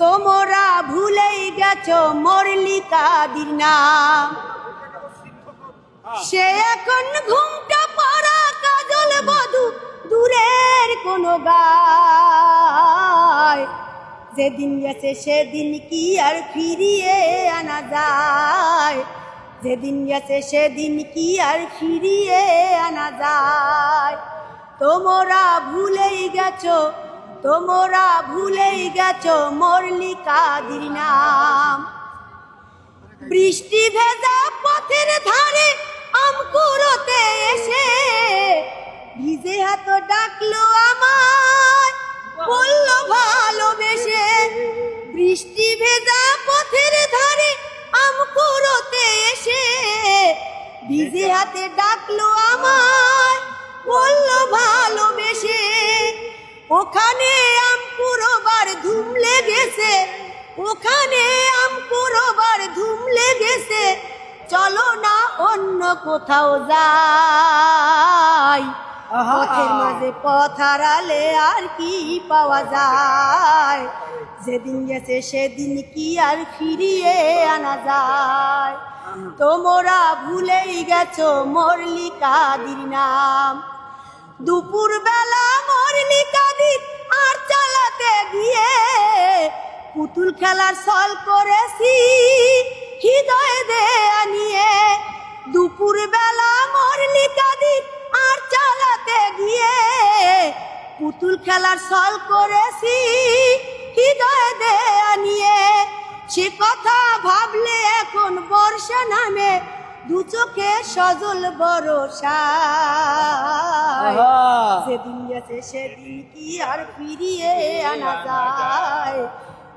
তোমরা ভুলেই গেছো মরলিকাদির নাম। সে এখন ঘুমটা পড়া কাজল বধু, দূরের কোনো গায়। যেদিন গেছে সেদিন কি আর ফিরিয়ে আনা যায়। যেদিন গেছে সেদিন কি আর ফিরিয়ে আনা যায়। তোমরা ভুলেই গেছো তোমরা ভুলেই গেছো মরলিকাদির নাম বৃষ্টি ভেজা পথের ধারে আমকুরতে এসে ভিজে হাত ডাকলো আমায়, বলল ভালোবেসে, বৃষ্টি ভেজা পথের ধারে আমকুরতে এসে ভিজে হাতে ডাকলো আমায়, বলল ভালোবেসে, ওখানে ধুম লেগেছে। ওখানে ধুম লেগেছে। চলো না অন্য কোথাও যাই। পথের মাঝে পথ হারালে আর কি পাওয়া যায়? যেদিন গেছে সেদিন কি আর ফিরিয়ে আনা যায়? তোমরা ভুলেই গেছো মরলিকাদির নাম। দুপুর বেলা মরলি পুতুল খেলার সল করেছি হৃদয় দেয়া নিয়ে। দুপুর বেলা মরলি কাদির আর চালাতে গিয়ে। পুতুল খেলার সল করেছি হৃদয় দেয়া নিয়ে। সে কথা ভাবলে এখন বর্ষা নামে দু চোখে সজল বরসায় যেদিন গেছে সেদিন কি আর ফিরিয়ে আনা যায়?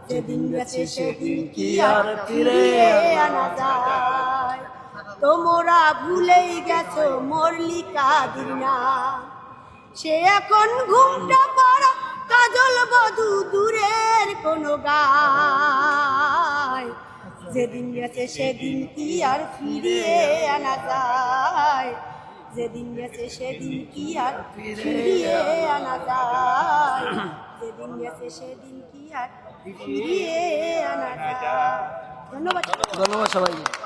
যেদিন গেছে সেদিন কি আর ফিরিয়ে আনা যায়? তোমরা ভুলেই গেছো মরলিকা দিনা। সে এখন ঘুমটা পড়া কাজল বধু দূরের কোনো গায়। যেদিন গেছে সেদিন কি আর ফিরিয়ে আনা যায়? যেদিন গেছে সেদিন কি আর ফিরিয়ে আনা যায়? যেদিন গেছে সেদিন কি আর ফিরিয়ে আনা যায়? ধন্যবাদ ধন্যবাদ সবাইকে।